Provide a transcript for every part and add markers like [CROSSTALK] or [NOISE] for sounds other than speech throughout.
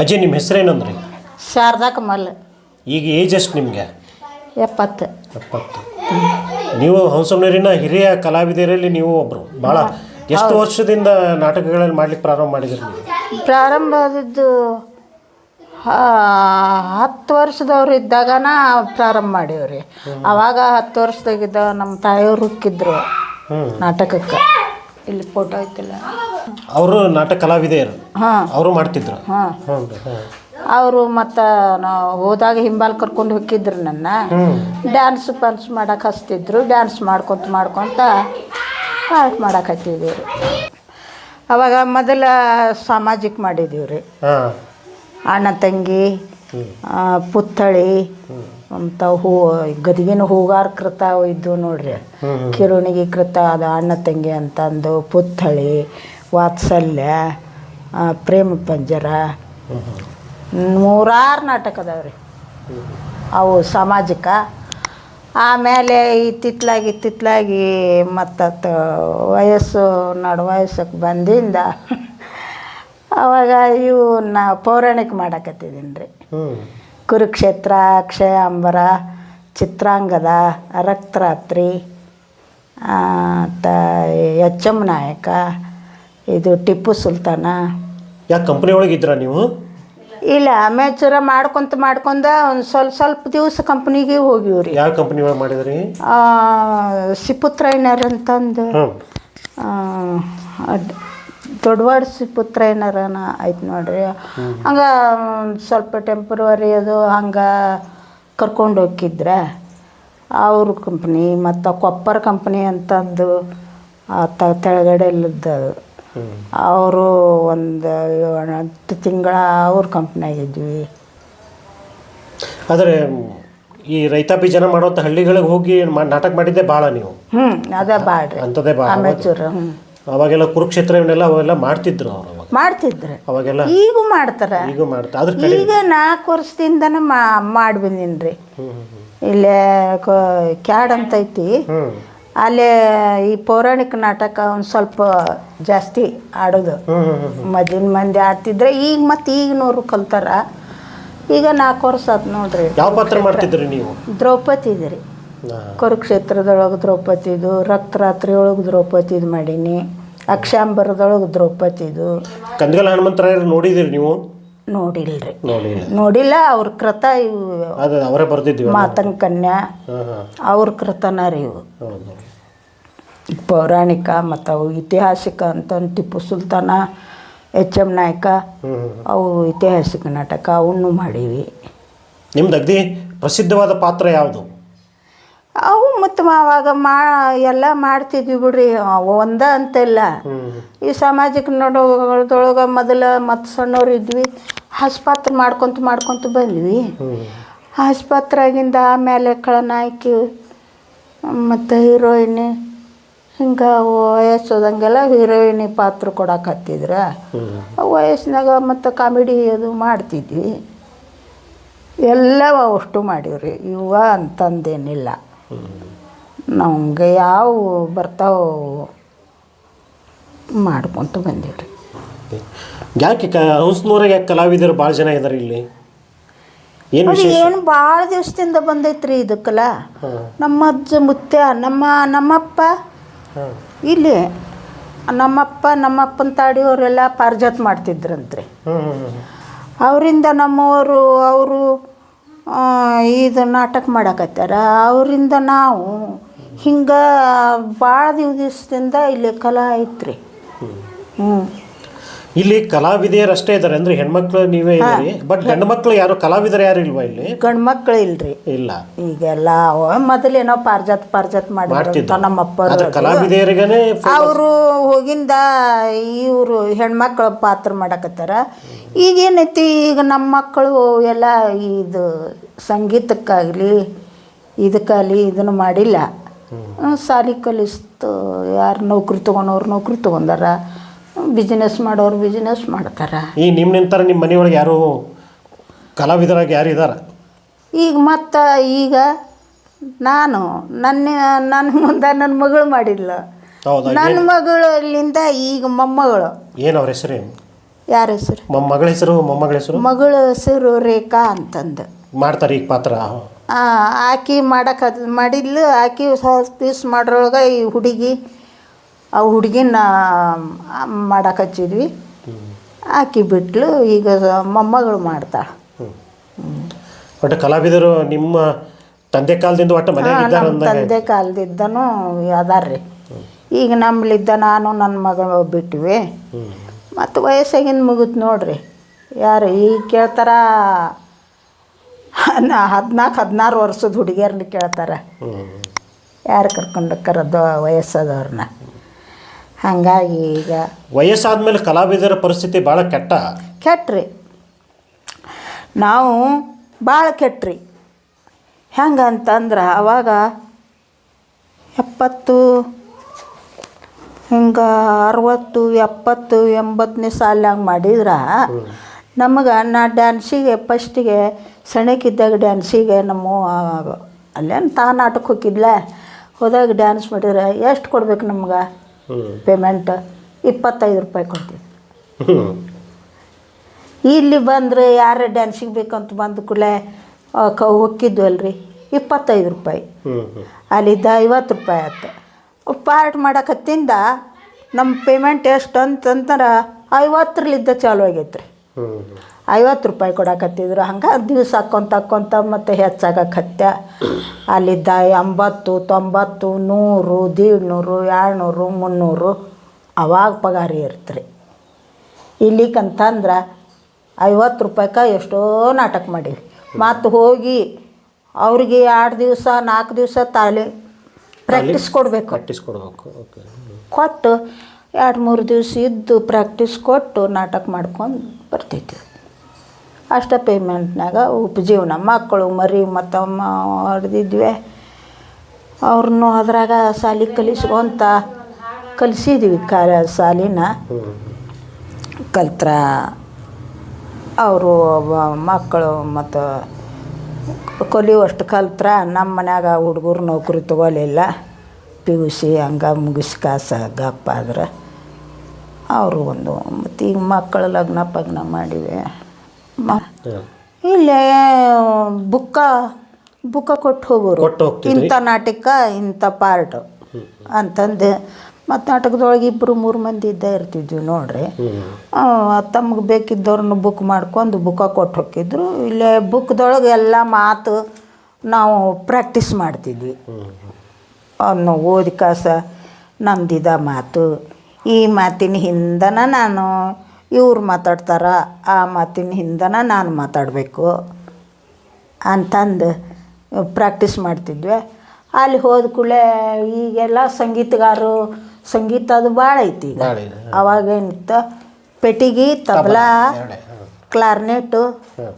ಅಜ್ಜಿ ನಿಮ್ಮ ಹೆಸರೇನಂದ್ರಿ? ಶಾರದಾ ಕಮಲ್. ಈಗ ಏಜ್ ಎಷ್ಟು ನಿಮಗೆ? ಎಪ್ಪತ್ತು. ಎಪ್ಪತ್ತು. ನೀವು ಹಂಸನೂರಿನ ಹಿರಿಯ ಕಲಾವಿದರಲ್ಲಿ ನೀವು ಒಬ್ಬರು ಭಾಳ ಎಷ್ಟು ವರ್ಷದಿಂದ ನಾಟಕಗಳಲ್ಲಿ ಮಾಡ್ಲಿಕ್ಕೆ ಪ್ರಾರಂಭ ಮಾಡಿದ್ರಿ ನೀವು? ಪ್ರಾರಂಭ ಆದದ್ದು ಹತ್ತು ವರ್ಷದವ್ರು ಇದ್ದಾಗನ ಪ್ರಾರಂಭ ಮಾಡೀವ್ರಿ. ಅವಾಗ ಹತ್ತು ವರ್ಷದಾಗಿದ್ದ ನಮ್ಮ ತಾಯಿಯವ್ರು ಹುಕ್ಕಿದ್ರು ನಾಟಕಕ್ಕೆ. ಇಲ್ಲಿ ಫೋಟೋ ಐತಿಲ್ಲ. ಅವರು ನಾಟಕ ಕಲಾವಿದೆಯರು. ಹಾಂ. ಅವರು ಮಾಡ್ತಿದ್ರು. ಹಾಂ. ಹ್ಞೂ ಅವರು ಮತ್ತು ನಾವು ಹೋದಾಗ ಹಿಂಬಾಲ್ ಕರ್ಕೊಂಡು ಹೋಗಿದ್ರು ನನ್ನ. ಡ್ಯಾನ್ಸ್ ಪಾನ್ಸ್ ಮಾಡಕ್ಕೆ ಹಚ್ತಿದ್ರು. ಡ್ಯಾನ್ಸ್ ಮಾಡ್ಕೊತ ಮಾಡ್ಕೊತ ಪಾರ್ಟ್ ಮಾಡಕ್ಕೆ ಹತ್ತಿದ್ದೀವಿ ರೀ ಅವಾಗ ಮೊದಲ ಸಾಮಾಜಿಕ ಮಾಡಿದ್ದೀವಿ ರೀ ಅಣ್ಣ ತಂಗಿ ಆ, ಪುತ್ಥಳಿ ಅಂತ ಹೂ ಗದಗಿನ ಹೂಗಾರ ಕೃತ ಇದ್ದು ನೋಡ್ರಿ. ಕಿರುಣಿಗೆ ಕೃತ ಅದು ಅಣ್ಣ ತಂಗಿ ಅಂತಂದು ಪುತ್ಥಳಿ ವಾತ್ಸಲ್ಯ ಆ, ಪ್ರೇಮ ಪಂಜರ. ನೂರಾರು ನಾಟಕ ಅದಾವ್ರಿ ಅವು ಸಾಮಾಜಿಕ. ಆಮೇಲೆ ಇತ್ತಿತ್ಲಾಗಿ ಇತ್ತಿತ್ಲಾಗಿ ಮತ್ತು ವಯಸ್ಸು ನಡು ವಯಸ್ಸಕ್ಕೆ ಬಂದಿಂದ ಅವಾಗ ಇವು ನಾ ಪೌರಾಣಿಕ ಮಾಡಕತ್ತಿದ್ದೀನಿ ರೀ ಕುರುಕ್ಷೇತ್ರ ಅಕ್ಷಯ ಅಂಬರ ಚಿತ್ರಾಂಗದ ರಕ್ತರಾತ್ರಿ ಮತ್ತು ಎಚ್ ಎಂ ನಾಯಕ ಇದು ಟಿಪ್ಪು ಸುಲ್ತಾನ. ಯಾಕೆ ಕಂಪ್ನಿ ಒಳಗೆ ಇದ್ರಾ ನೀವು? ಇಲ್ಲ ಅಮೇಚೂರ ಮಾಡ್ಕೊಂತ ಮಾಡ್ಕೊಂಡ ಒಂದು ಸ್ವಲ್ಪ ಸ್ವಲ್ಪ ದಿವಸ ಕಂಪ್ನಿಗೆ ಹೋಗಿವಿ ರೀ ಯಾವ ಕಂಪ್ನಿ ಒಳಗೆ ಮಾಡಿದ್ರಿ? ಸಿಪುತ್ರೈನರ್ ಅಂತಂದು. ಅದ್- ದೊಡ್ಡವಾಡ ಸಿಪುತ್ರೈನರನ ಐತೆ ನೋಡ್ರಿ. ಹಂಗೆ ಸ್ವಲ್ಪ ಟೆಂಪ್ರವರಿ ಅದು ಹಂಗೆ ಕರ್ಕೊಂಡು ಹೋಗಿದ್ರ. ಅವ್ರ ಕಂಪ್ನಿ ಮತ್ತು ಕೊಪ್ಪರ್ ಕಂಪ್ನಿ ಅಂತಂದು ಆ ತ ತೆಳಗಡೆ ಇಲ್ಲದ್ದು ಅವರು ಒಂದು ಹತ್ತು ತಿಂಗಳ ಅವ್ರ ಕಂಪ್ನಿಯಾಗಿದ್ವಿ ಆದರೆ ಈ ರೈತಾಪಿ ಜನ ಮಾಡೋಂಥ ಹಳ್ಳಿಗಳಿಗೆ ಹೋಗಿ ಮಾ- ನಾಟಕ ಮಾಡಿದ್ದೆ ಭಾಳ ನೀವು. ಹ್ಞೂ ಅದೇ ಬಾಳ್ರಿ ಅಂಥದ್ದೇ ಭಾಳ ಅಮೇಚೂರ್ ಹ್ಞೂ ಅವಾಗೆಲ್ಲ ಕುರುಕ್ಷೇತ್ರ ಇವನ್ನೆಲ್ಲ ಅವೆಲ್ಲ ಮಾಡ್ತಿದ್ರು ಅವ್ರು ಅವಾಗ. ಮಾಡ್ತಿದ್ರು. ಅವಾಗೆಲ್ಲ ಈಗೂ ಮಾಡ್ತಾರೆ. ಈಗ ಮಾಡ್ತಾರೆ ಅದ್ರ ಕಡೆ ಈಗ ನಾಲ್ಕು ವರ್ಷದಿಂದ ಮಾ ಮಾಡಿ ಬಂದೀನಿ ರೀ ಇಲ್ಲೇ ಕ್ಯಾಡ್ ಅಂತ ಐತಿ. ಹ್ಞೂ ಅಲ್ಲೇ ಈ ಪೌರಾಣಿಕ ನಾಟಕ ಒಂದು ಸ್ವಲ್ಪ ಜಾಸ್ತಿ ಆಡೋದು. ಮದಿನ ಮೊದಲಿನ ಮಂದಿ ಆಡ್ತಿದ್ರೆ ಈಗ ಮತ್ತು ಈಗಿನವರು ಕಲ್ತಾರ. ಈಗ ನಾಲ್ಕು ವರ್ಷ ಆತು ನೋಡ್ರಿ. ಯಾವ ಪಾತ್ರ ಮಾಡ್ತಿದ್ರಿ ನೀವು? ದ್ರೌಪದಿ ರೀ ಹಾಂ. ಕುರುಕ್ಷೇತ್ರದೊಳಗೆ ದ್ರೌಪದಿದು ರಕ್ತರಾತ್ರಿ ಒಳಗೆ ದ್ರೌಪದಿದು ಮಾಡೀನಿ ಅಕ್ಷಾಂಬರದೊಳಗೆ ದ್ರೌಪದಿದು. ಕಂದಗಲ ಹನುಮಂತರಾಯರು ನೋಡಿದಿರಿ ನೀವು? ನೋಡಿಲ್ರಿ. ನೋಡಿಲ್ಲ. ನೋಡಿಲ್ಲ ಅವ್ರ ಕೃತ ಇವು ಅದು ಅವರೇ ಬರ್ದಿದ್ವಿ ಮಾತನ್ ಕನ್ಯಾ. ಅವ್ರ ಕೃತನ ರೀ ಇವು. ಹೌದು ಪೌರಾಣಿಕ ಮತ್ತು ಅವು ಐತಿಹಾಸಿಕ ಅಂತ ಟಿಪ್ಪು ಸುಲ್ತಾನ ಎಚ್ ಎಂ ನಾಯಕ ಅವು ಐತಿಹಾಸಿಕ ನಾಟಕ ಅವನ್ನೂ ಮಾಡೀವಿ. ನಿಮ್ದು ಅಗ್ದಿ ಪ್ರಸಿದ್ಧವಾದ ಪಾತ್ರ ಯಾವುದು? ಅವು ಮತ್ತು ಅವಾಗ ಮಾ ಎಲ್ಲ ಮಾಡ್ತಿದ್ವಿ ಬಿಡ್ರಿ. ಅವು ಒಂದ ಅಂತೆಲ್ಲ. ಈ ಸಾಮಾಜಿಕ ನಡುಗಳದೊಳಗೆ ಮೊದಲ ಮತ್ತು ಸಣ್ಣವ್ರು ಇದ್ವಿ. ಆಸ್ಪತ್ರೆ ಮಾಡ್ಕೊತ ಮಾಡ್ಕೊತ ಬಂದ್ವಿ. ಆಸ್ಪತ್ರೆಗಿಂದ ಆಮೇಲೆ ಕಳನಾಯ್ಕಿ ಮತ್ತು ಹೀರೋಯಿನ್ ಹಿಂಗೆ ವಯಸ್ಸೋದಂಗೆಲ್ಲ ಹೀರೋಯಿನಿ ಪಾತ್ರ ಕೊಡಕ್ಕೆ ಹತ್ತಿದ್ರ ವಯಸ್ಸಿನಾಗ ಮತ್ತು ಕಾಮಿಡಿ ಅದು ಮಾಡ್ತಿದ್ವಿ. ಎಲ್ಲ ಅಷ್ಟು ಮಾಡೀವ್ರಿ. ಇವ ಅಂತಂದೇನಿಲ್ಲ. ನಮ್ಗೆ ಯಾವ ಬರ್ತಾವ ಮಾಡ್ಕೊತ ರೀ ಯಾಕೆ ಕ ಹಂಸನೂರಾಗ ಯಾಕೆ ಕಲಾವಿದರು ಭಾಳ ಜನ ಇದ್ದಾರೆ ಇಲ್ಲಿ? ಏನು ವಿಶೇಷ? ಏನು ಭಾಳ ದಿವಸದಿಂದ ಬಂದೈತ್ರಿ ಇದಕ್ಕಲ್ಲ. ನಮ್ಮ ಅಜ್ಜ ಮುತ್ಯ ನಮ್ಮ ನಮ್ಮಪ್ಪ ಇಲ್ಲಿ ನಮ್ಮಪ್ಪ ನಮ್ಮಪ್ಪನ ತಾಡಿಯವರೆಲ್ಲ ಪಾರ್ಜಾತ್ ಮಾಡ್ತಿದ್ರಂತ್ರಿ. ಅವರಿಂದ ನಮ್ಮವರು ಅವರು ಇದು ನಾಟಕ ಮಾಡಕತ್ತಾರ. ಅವರಿಂದ ನಾವು ಹಿಂಗೆ ಭಾಳ ದಿವಸದಿಂದ ಇಲ್ಲಿ ಕಲಾ ಐತ್ರಿ. ಹ್ಞೂ ಇಲ್ಲಿ ಕಲಾವಿದೆಯರಷ್ಟೇ ಇದಾರೆ ಇದ್ದಾರೆ. ಅಂದ್ರೆ ಹೆಣ್ಮಕ್ಳು ನೀವೇ ಇದ್ದೀರಿ. ಬಟ್ ಗಂಡು ಮಕ್ಳು ಯಾರು ಕಲಾವಿದರು ಯಾರು ಇಲ್ವಾ ಇಲ್ಲಿ? ಗಂಡು ಮಕ್ಳು ಇಲ್ರಿ. ಇಲ್ಲ. ಈಗೆಲ್ಲ ಮೊದಲೇನೋ ಪಾರ್ಜಾತ್ ಪಾರ್ಜಾತ್ ಮಾಡಿ ಮಾಡ್ತಿದ್ರು. ನಮ್ಮಪ್ಪ ಆದ್ರೆ ಕಲಾವಿದೆಯರಿಗೇನೆ ಅವರು ಹೋಗಿಂದ ಇವರು ಹೆಣ್ಮಕ್ಳ ಪಾತ್ರ ಮಾಡಕತ್ತಾರ. ಈಗೇನೈತಿ ಈಗ ನಮ್ಮ ಮಕ್ಕಳು ಎಲ್ಲ ಇದು ಸಂಗೀತಕ್ಕಾಗಲಿ ಇದಕ್ಕಾಗಲಿ ಇದನ್ನು ಮಾಡಿಲ್ಲ. ಸಾಲಿ ಕಲಿಸ್ತು ಯಾರು ನೌಕರಿ ತೊಗೊಂಡವ್ರು ನೌಕರಿ ತೊಗೊಂಡಾರ. ಬಿಸ್ನೆಸ್ ಮಾಡೋರು ಬಿಸ್ನೆಸ್ ಮಾಡ್ತಾರೆ. ಈ ನಿಮ್ಮ ನಿಂತರ ನಿಮ್ಮ ಮನೆಯೊಳಗೆ ಯಾರು ಕಲಾವಿದರಾಗಿ ಯಾರು ಇದ್ದಾರೆ ಈಗ ಮತ್ತು ಈಗ ನಾನು ನನ್ನ ನನ್ನ ಮುಂದೆ ನನ್ನ ಮಗಳು ಮಾಡಿಲ್ಲ ಹೌದಾ ನನ್ನ ಮಗಳಿಂದ ಈಗ ಮೊಮ್ಮಗಳು. ಏನು ಅವ್ರ ಹೆಸರು? ಏನು ಯಾರ ಹೆಸರು? ಮೊಮ್ಮಗಳ ಹೆಸರು ಮೊಮ್ಮಗಳ ಹೆಸರು? ಮಗಳ ಹೆಸರು ರೇಖಾ ಅಂತಂದು. ಮಾಡ್ತಾರೆ ಈಗ ಪಾತ್ರ? ಆಕಿ ಮಾಡಕ್ಕೆ ಮಾಡಿದ್ಲು ಆಕಿ ಪೀಸ್ ಮಾಡ್ರೊಳಗೆ ಈ ಹುಡುಗಿ ಆ ಹುಡುಗಿನ ಮಾಡಕ್ಕೆ ಹಚ್ಚಿದ್ವಿ. ಆಕಿ ಬಿಟ್ಲು ಈಗ ಮೊಮ್ಮಗಳು ಮಾಡ್ತಾಳೆ. ಒಟ್ಟು ಕಲಾವಿದರು ನಿಮ್ಮ ತಂದೆ ಕಾಲದಿಂದ ಒಟ್ಟು ಮನೆ ತಂದೆ ಕಾಲದಿದ್ದನು ಅದಾರ್ರಿ. ಈಗ ನಮ್ಮಲ್ಲಿದ್ದ ನಾನು ನನ್ನ ಮಗಳು ಬಿಟ್ವಿ. ಮತ್ತು ವಯಸ್ಸಾಗಿಂದ ಮುಗಿತು ನೋಡ್ರಿ. ಯಾರು ಈಗ ಕೇಳ್ತಾರ ನಾ ಹದಿನಾಲ್ಕು ಹದಿನಾರು ವರ್ಷದ ಹುಡುಗಿಯರನ್ನ ಕೇಳ್ತಾರೆ. ಯಾರು ಕರ್ಕೊಂಡು ಕರೆದು ವಯಸ್ಸಾದವ್ರನ್ನ? ಹಾಗಾಗಿ ಈಗ ವಯಸ್ಸಾದ್ಮೇಲೆ ಕಲಾವಿದರ ಪರಿಸ್ಥಿತಿ ಭಾಳ ಕೆಟ್ಟ. ಕೆಟ್ಟ್ರಿ ನಾವು ಭಾಳ ಕೆಟ್ರಿ. ಹೆಂಗೆ ಅಂತಂದ್ರೆ ಅವಾಗ ಎಪ್ಪತ್ತು ಹಿಂಗೆ ಅರವತ್ತು ಎಪ್ಪತ್ತು ಎಂಬತ್ತನೇ ಸಾಲಾಗ ಮಾಡಿದ್ರೆ ನಮಗೆ ನಾ ಡ್ಯಾನ್ಸಿಗೆ ಫಸ್ಟಿಗೆ ಸಣ್ಣಕ್ಕಿದ್ದಾಗ ಡ್ಯಾನ್ಸಿಗೆ ನಮ್ಮ ಅಲ್ಲೇನು ತಾ ನಾಟಕ ಹೋಗಿದ್ಲ ಹೋದಾಗ ಡ್ಯಾನ್ಸ್ ಮಾಡಿದ್ರೆ ಎಷ್ಟು ಕೊಡ್ಬೇಕು ನಮ್ಗೆ? ಪೇಮೆಂಟ್ ಇಪ್ಪತ್ತೈದು ರೂಪಾಯಿ ಕೊಡ್ತೀವಿ. ಇಲ್ಲಿ ಬಂದರೆ ಯಾರು ಡ್ಯಾನ್ಸಿಗೆ ಬೇಕಂತ ಬಂದ ಕೂಡಲೇ ಕ ಹೊಕ್ಕಿದ್ವಲ್ರಿ ಇಪ್ಪತ್ತೈದು ರೂಪಾಯಿ. ಅಲ್ಲಿದ್ದ ಐವತ್ತು ರೂಪಾಯಿ ಆಯ್ತು. ಪಾರ್ಟ್ ಮಾಡಕತ್ತಿಂದ ನಮ್ಮ ಪೇಮೆಂಟ್ ಎಷ್ಟು ಅಂತಂದ್ರೆ ಐವತ್ತರಲ್ಲಿದ್ದ ಚಾಲು ಆಗೈತೆ ರೀ ಐವತ್ತು ರೂಪಾಯಿ ಕೊಡಕತ್ತಿದ್ರು. ಹಂಗೆ ದಿವಸ ಹಾಕ್ಕೊಂತ ಹಾಕ್ಕೊಂತ ಮತ್ತು ಹೆಚ್ಚಾಗಕತ್ಯ ಅಲ್ಲಿದ್ದ ಎಂಬತ್ತು ತೊಂಬತ್ತು ನೂರು ದೀಡ್ನೂರು ಏಳ್ನೂರು ಮುನ್ನೂರು ಅವಾಗ ಪಗಾರ ಇರ್ತ್ರಿ. ಇಲ್ಲಿಕಂತಂದ್ರೆ ಐವತ್ತು ರೂಪಾಯ್ಗೆ ಎಷ್ಟೋ ನಾಟಕ ಮಾಡೀವಿ ಮತ್ತು ಹೋಗಿ ಅವ್ರಿಗೆ ಎರಡು ದಿವಸ ನಾಲ್ಕು ದಿವಸ ತಾಳಿ ಪ್ರಾಕ್ಟೀಸ್ ಕೊಡಬೇಕು. ಪ್ರಾಕ್ಟೀಸ್ ಕೊಡಬೇಕು ಓಕೆ ಕೊಟ್ಟು ಎರಡು ಮೂರು ದಿವಸ ಇದ್ದು ಪ್ರಾಕ್ಟೀಸ್ ಕೊಟ್ಟು ನಾಟಕ ಮಾಡ್ಕೊಂಡು ಬರ್ತಿದ್ವಿ ಅಷ್ಟ ಪೇಮೆಂಟ್ನಾಗ ಉಪಜೀವನ. ಮಕ್ಕಳು, ಮರಿ, ಮತ್ತಮ್ಮ ಹೊಡೆದಿದ್ವಿ ಅವ್ರನ್ನು ಅದ್ರಾಗ ಸಾಲಿ ಕಲಿಸ್ಕೊಂತ ಕಲಿಸಿದ್ವಿ ಕಾಲ ಸಾಲಿನ ಕಲ್ತ್ರ ಅವರು ಮಕ್ಕಳು ಮತ್ತು ಕಲಿಯುವಷ್ಟು ಕಲ್ತ್ರ ನಮ್ಮ ಮನ್ಯಾಗ ಹುಡುಗರು ನೌಕರಿ ತಗೊಲಿಲ್ಲ. ಪಿ ಯು ಸಿ ಹಂಗೆ ಮುಗಿಸಿ ಕಾಸ ಆದ್ರೆ ಅವರು ಒಂದು ಮತ್ತು ಈಗ ಮಕ್ಕಳು ಲಗ್ನ ಪಗ್ನ ಮಾಡಿವೆ. ಇಲ್ಲೇ ಬುಕ್ಕ ಬುಕ್ಕ ಕೊಟ್ಟು ಹೋಗೋರು. ಹೋಗ್ತಿದ್ರಿ? ಇಂಥ ನಾಟಕ ಇಂಥ ಪಾರ್ಟ್ ಅಂತಂದು. ಮತ್ತು ನಾಟಕದೊಳಗೆ ಇಬ್ಬರು ಮೂರು ಮಂದಿ ಇದ್ದೇ ಇರ್ತಿದ್ವಿ ನೋಡ್ರಿ. ತಮ್ಗೆ ಬೇಕಿದ್ದವ್ರನ್ನ ಬುಕ್ ಮಾಡ್ಕೊಂಡು ಬುಕ್ಕ ಕೊಟ್ಟು ಹೋಗಿದ್ರು ಇಲ್ಲೇ ಬುಕ್ದೊಳಗೆ ಎಲ್ಲ ಮಾತು ನಾವು ಪ್ರಾಕ್ಟೀಸ್ ಮಾಡ್ತಿದ್ವಿ. ಅವನು ಓದಿ ಕಾಸ ನಂದಿದ ಮಾತು ಈ ಮಾತಿನ ಹಿಂದನ ನಾನು ಇವ್ರು ಮಾತಾಡ್ತಾರೆ ಆ ಮಾತಿನ ಹಿಂದನ ನಾನು ಮಾತಾಡಬೇಕು ಅಂತಂದು ಪ್ರಾಕ್ಟೀಸ್ ಮಾಡ್ತಿದ್ವಿ. ಅಲ್ಲಿ ಹೋದ ಕೂಡಲೇ ಈಗೆಲ್ಲ ಸಂಗೀತಗಾರರು ಸಂಗೀತ ಅದು ಭಾಳ ಐತಿ ಈಗ. ಅವಾಗೇನಿತ್ತು ಪೆಟಿಗಿ ತಬಲಾ ಹಾಂ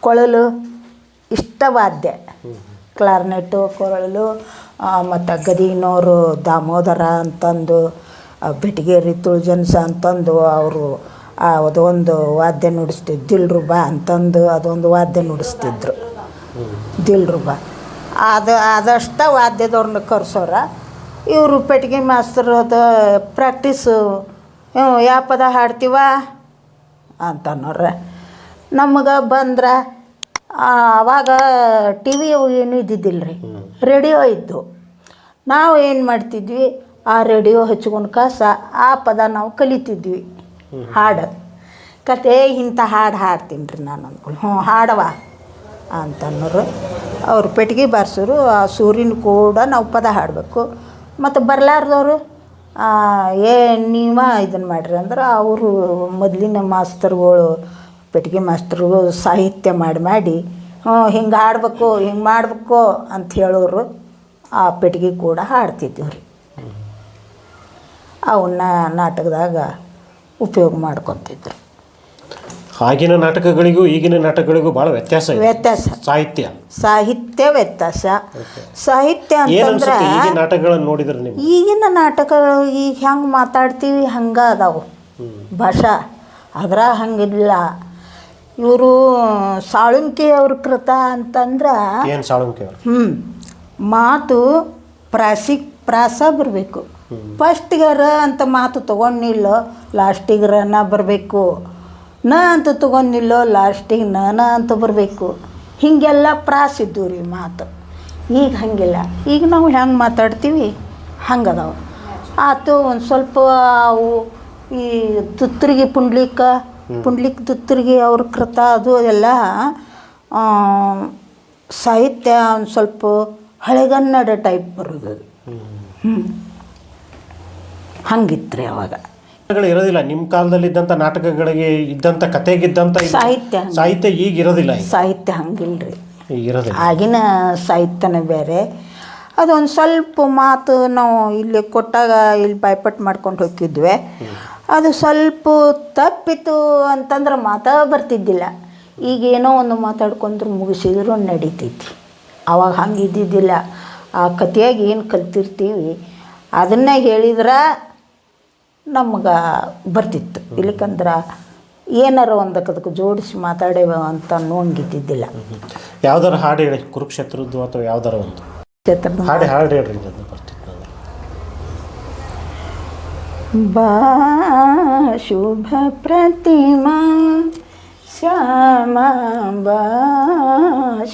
ಕೊಳಲು ಇಷ್ಟ ವಾದ್ಯ ಕ್ಲಾರ್ನೆಟ್ಟು ಕೊಳಲು ಮತ್ತು ಗದಿನೋರು ದಾಮೋದರ ಅಂತಂದು ಬೆಟಗೇರಿ ತುಳ್ಜನ್ಸ ಅಂತಂದು ಅವರು ಅದೊಂದು ವಾದ್ಯ ನುಡಿಸ್ತಿದ್ದು ಬಾ ಅಂತಂದು ಅದೊಂದು ವಾದ್ಯ ನುಡಿಸ್ತಿದ್ರು. ದಿಲ್ರುಬ ಅದು ಅದಷ್ಟ ವಾದ್ಯದವ್ರನ್ನ ಕರ್ಸೋರ. ಇವರು ಪೆಟ್ಟಿಗೆ ಮಾಸ್ತರ್ ಅದು ಪ್ರಾಕ್ಟೀಸು ಯಾವ ಪದ ಹಾಡ್ತೀವ? ಅಂತ ಅನ್ನೋರ ನಮಗೆ ಬಂದ್ರೆ ಆವಾಗ ಟಿ ವಿ ಏನು ಇದ್ದಿದ್ದಿಲ್ಲ ರೀ ರೇಡಿಯೋ ಇದ್ದು. ನಾವು ಏನು ಮಾಡ್ತಿದ್ವಿ ಆ ರೇಡಿಯೋ ಹಚ್ಕೊಂಡು ಕಾಸ ಆ ಪದ ನಾವು ಕಲಿತಿದ್ವಿ. ಹಾಡು. ಕತೆ ಇಂಥ ಹಾಡು ಹಾಡ್ತೀನಿ ರೀ ನಾನು ಅಂದ್ಕೊಂಡು ಹ್ಞೂ ಹಾಡವ ಅಂತ ಅನ್ನೋರು. ಅವ್ರು ಪೆಟ್ಟಿಗೆ ಬಾರಿಸೋರು ಆ ಸೂರ್ಯನ ಕೂಡ ನಾವು ಪದ ಹಾಡಬೇಕು. ಮತ್ತು ಬರಲಾರ್ದವರು ಏ ನೀವ ಇದನ್ನು ಮಾಡ್ರಿ ಅಂದ್ರೆ ಅವರು ಮೊದಲಿನ ಮಾಸ್ತರ್ಗಳು ಪೆಟ್ಟಿಗೆ ಮಾಸ್ತರ್ಗಳು ಸಾಹಿತ್ಯ ಮಾಡಿ ಮಾಡಿ ಹ್ಞೂ ಹಿಂಗೆ ಹಾಡ್ಬೇಕು ಹಿಂಗೆ ಮಾಡಬೇಕು ಅಂತ ಹೇಳೋರು ಆ ಪೆಟ್ಟಿಗೆ ಕೂಡ ಹಾಡ್ತಿದ್ದೀವಿ ರೀ ಅವನ್ನ ನಾಟಕದಾಗ ಉಪಯೋಗ ಮಾಡ್ಕೊತಿದ್ರು. ಆಗಿನ ನಾಟಕಗಳಿಗೂ ಈಗಿನ ನಾಟಕಗಳಿಗೂ ಭಾಳ ವ್ಯತ್ಯಾಸ ವ್ಯತ್ಯಾಸ. ಸಾಹಿತ್ಯ. ಸಾಹಿತ್ಯ ವ್ಯತ್ಯಾಸ. ಸಾಹಿತ್ಯ ಅಂತಂದ್ರೆ ನಾಟಕಗಳನ್ನು ನೋಡಿದ್ರೆ ಈಗಿನ ನಾಟಕಗಳು ಈಗ ಹೆಂಗೆ ಮಾತಾಡ್ತೀವಿ ಹಂಗೆ ಅದಾವು. ಭಾಷಾ. ಅದ್ರ ಹಂಗಿಲ್ಲ. ಇವರು ಸಾಳುಂಕಿ ಅವ್ರ ಕೃತ ಅಂತಂದ್ರೆ ಏನು ಸಾಳುಂಕಿ ಹ್ಞೂ ಮಾತು ಪ್ರಾಸಿ ಪ್ರಾಸ ಬರಬೇಕು. ಫಸ್ಟ್ಗರ ಅಂತ ಮಾತು ತೊಗೊಂಡಿಲ್ಲ ಲಾಸ್ಟಿಗೆ ರನ ಬರಬೇಕು. ನ ಅಂತ ತೊಗೊಂಡಿಲ್ಲೋ ಲಾಸ್ಟಿಗೆ ನನ ಅಂತ ಬರಬೇಕು. ಹೀಗೆಲ್ಲ ಪ್ರಾಸ ಇದ್ದು ರೀ ಮಾತು. ಈಗ ಹಂಗಿಲ್ಲ. ಈಗ ನಾವು ಹೆಂಗೆ ಮಾತಾಡ್ತೀವಿ? ಹಂಗದಾವ. ಆತು ಒಂದು ಸ್ವಲ್ಪ ಅವು ಈ ತುತ್ತರಿಗೆ ಪುಂಡ್ಲಿಕ ಪುಂಡ್ಲಿಕ್ ತುತ್ತರಿಗೆ ಅವ್ರ ಕೃತ ಅದು ಎಲ್ಲ ಸಾಹಿತ್ಯ ಒಂದು ಸ್ವಲ್ಪ ಹಳೆಗನ್ನಡ ಟೈಪ್ ಬರೋದು ಹ್ಞೂ ಹಂಗಿತ್ತು ರೀ ಅವಾಗ ಇರೋದಿಲ್ಲ. ನಿಮ್ಮ ಕಾಲದಲ್ಲಿ ಇದ್ದಂಥ ನಾಟಕಗಳಿಗೆ ಇದ್ದಂಥ ಕತೆಗಿದ್ದಂಥ ಸಾಹಿತ್ಯ ಸಾಹಿತ್ಯ ಈಗ ಇರೋದಿಲ್ಲ ಸಾಹಿತ್ಯ ಹಂಗಿಲ್ಲ ರೀ ಈಗ ಇರೋದಿಲ್ಲ. ಆಗಿನ ಸಾಹಿತ್ಯನೇ ಬೇರೆ. ಅದೊಂದು ಸ್ವಲ್ಪ ಮಾತು ನಾವು ಇಲ್ಲಿ ಕೊಟ್ಟಾಗ ಇಲ್ಲಿ ಬಾಯ್ಪಟ್ಟು ಮಾಡ್ಕೊಂಡು ಹೋಗ್ತಿದ್ವಿ. ಅದು ಸ್ವಲ್ಪ ತಪ್ಪಿತು ಅಂತಂದ್ರೆ ಮಾತಾ ಬರ್ತಿದ್ದಿಲ್ಲ. ಈಗ ಏನೋ ಒಂದು ಮಾತಾಡ್ಕೊಂಡ್ರು ಮುಗಿಸಿದ್ರು ನಡೀತೈತಿ. ಅವಾಗ ಹಂಗೆ ಇದ್ದಿದ್ದಿಲ್ಲ ಆ ಕಥೆಯಾಗಿ ಏನು ಕಲ್ತಿರ್ತೀವಿ? ಅದನ್ನೇ ಹೇಳಿದ್ರೆ ನಮ್ಗೆ ಬರ್ತಿತ್ತು. ಇಲ್ಲಿಕಂದ್ರೆ ಏನಾರ ಒಂದಕ್ಕೆ ಅದಕ್ಕೆ ಜೋಡಿಸಿ ಮಾತಾಡೇವ ಅಂತ ನೋಂಗಿದ್ದಿದ್ದಿಲ್ಲ. ಯಾವ್ದಾರ ಹಾಡು ಹೇಳಿ ಕುರುಕ್ಷೇತ್ರದ್ದು ಅಥವಾ ಯಾವ್ದಾರ ಒಂದು? ಕ್ಷೇತ್ರದ ಹಾಡು ಹಾಡು. ಹೇಳ್ರಿ ಅದನ್ನ ಬರ್ತಿತ್ತು ನನಗೆ. ಬಾ ಶುಭ ಪ್ರತಿಮಾ ಶ್ಯಾಮ ಬಾ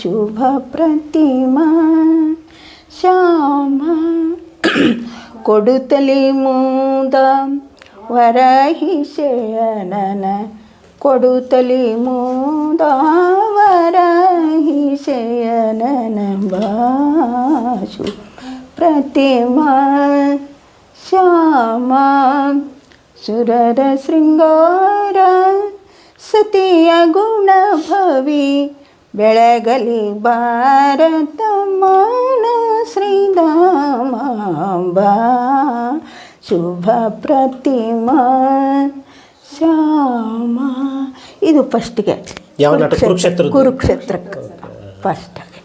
ಶುಭ ಪ್ರತಿಮಾ ಶ್ಯಾಮ ಕೊಡುತ್ತಲೇ ಮೂದ ವರಹಿ ಶಯನನ ಕೊಡುತ್ತಲಿ ಮೂದ ವರಹಿ ಶಯನನ ಬಾ ಶುಭ ಪ್ರತಿಮಾ ಶ್ಯಾಮ ಸುರರ ಶೃಂಗಾರ ಸತಿಯ ಗುಣಭವಿ ಬೆಳಗಲಿ ಭಾರತ ಮಾನ ಶ್ರೀರಾಮ ಬಾ ಶುಭ ಪ್ರತಿಮಾ ಶ್ಯಾಮ. ಇದು ಫಸ್ಟ್ಗೆ ಯಾವ ನಾಟಕ? ಕುರುಕ್ಷೇತ್ರ ಕುರುಕ್ಷೇತ್ರಕ್ಕೆ. ಫಸ್ಟಾಗೆ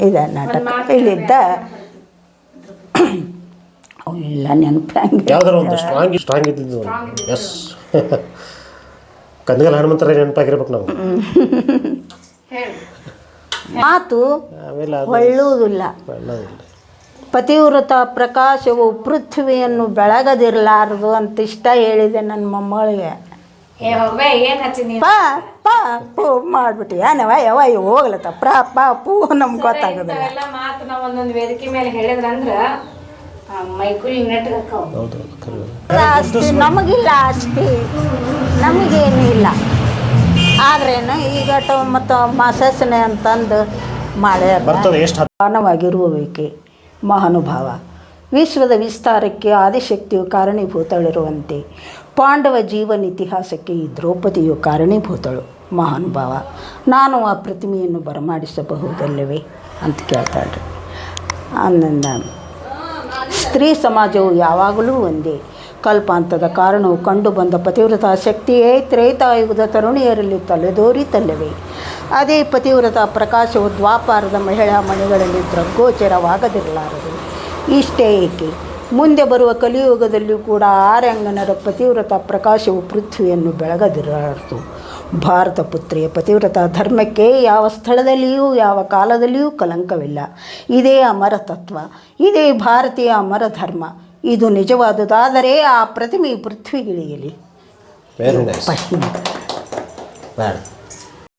ಇದೆ ನಾಟಕ. ಇಲ್ಲಿದ್ದ ಅವೆಲ್ಲ ನೆನಪು ಯಾವ್ದಾರ ಒಂದು ಸ್ಟ್ರಾಂಗ್ ಸ್ಟ್ರಾಂಗ್ ಇದ್ದಿದ್ದು ಎಸ್ [LAUGHS] ಕಂದಗಲ್ ಹನುಮಂತರ ನೆನಪಾಗಿರ್ಬೇಕು ನಾವು ಮಾತು ಒಳ್ಳುವುದಿಲ್ಲ. ಒಳ್ಳೆದಿಲ್ಲ ಪತಿವ್ರತ ಪ್ರಕಾಶವು ಪೃಥ್ವಿಯನ್ನು ಬೆಳಗದಿರಲಾರದು ಅಂತ ಇಷ್ಟ ಹೇಳಿದೆ ನನ್ನ ಮೊಮ್ಮಗಳಿಗೆ ಏ ಹೋಗ್ಬೇ ಏನ್ ಹಚ್ಚಿದ್ ಪಾ ಪಾ ಪೂ ಮಾಡ್ಬಿಟ್ಟು. ಏನವ ಯಾವ ಇವ್ ಹೋಗ್ಲತ್ತ. ಪ್ರ ಪಾ ಪೂ ನಮ್ಗೆ ಗೊತ್ತಾಗದ ಮಾತು ನಾವು ಒಂದೊಂದ್ ವೇದಿಕೆ ಮೇಲೆ ಹೇಳಿದ್ರಂದ್ರ. ಆಸ್ತಿ ನಮಗಿಲ್ಲ ಆಸ್ತಿ ನಮಗೇನು ಇಲ್ಲ. ಆದ್ರೇನು ಈಗ ಮತ್ತು ಮಾಸಾಸನೆ ಅಂತಂದು ಮಾಡ್ಯಾರ ಬರ್ತದೆ ಎಷ್ಟು ಮಾನವಾಗಿರುವಬೇಕೆ ಮಹಾನುಭಾವ. ವಿಶ್ವದ ವಿಸ್ತಾರಕ್ಕೆ ಆದಿಶಕ್ತಿಯು ಕಾರಣೀಭೂತಳಿರುವಂತೆ, ಪಾಂಡವ ಜೀವನ ಇತಿಹಾಸಕ್ಕೆ ಈ ದ್ರೌಪದಿಯು ಕಾರಣೀಭೂತಳು. ಮಹಾನುಭಾವ, ನಾನು ಆ ಪ್ರತಿಮೆಯನ್ನು ಬರಮಾಡಿಸಬಹುದಲ್ಲವೇ? ಅಂತ ಕೇಳ್ತಾಳೆ ಆನಂದ, ಸ್ತ್ರೀ ಸಮಾಜವು ಯಾವಾಗಲೂ ಒಂದೇ. ಕಲ್ಪಾಂತದ ಕಾರಣವು ಕಂಡುಬಂದ ಪತಿವ್ರತ ಶಕ್ತಿಯೇ ತ್ರೇತಾಯುಗದ ತರುಣಿಯರಲ್ಲಿ ತಲೆದೋರಿತಲ್ಲವೇ ಅದೇ ಪತಿವ್ರತ ಪ್ರಕಾಶವು ದ್ವಾಪಾರದ ಮಹಿಳಾ ಮನೆಗಳಲ್ಲಿ ದೃಗ್ಗೋಚರವಾಗದಿರಲಾರದು. ಇಷ್ಟೇ ಏಕೆ? ಮುಂದೆ ಬರುವ ಕಲಿಯುಗದಲ್ಲಿಯೂ ಕೂಡ ಆರ್ಯಾಂಗನರ ಪತಿವ್ರತ ಪ್ರಕಾಶವು ಪೃಥ್ವಿಯನ್ನು ಬೆಳಗದಿರಲಾರದು. ಭಾರತ ಪುತ್ರಿಯ ಪತಿವ್ರತ ಧರ್ಮಕ್ಕೆ ಯಾವ ಸ್ಥಳದಲ್ಲಿಯೂ ಯಾವ ಕಾಲದಲ್ಲಿಯೂ ಕಲಂಕವಿಲ್ಲ. ಇದೇ ಅಮರ ತತ್ವ ಇದೇ ಭಾರತೀಯ ಅಮರ ಧರ್ಮ ಇದು ನಿಜವಾದುದಾದರೆ ಆ ಪ್ರತಿಮೆ ಪೃಥ್ವಿಗಿಳಿಯಲಿ.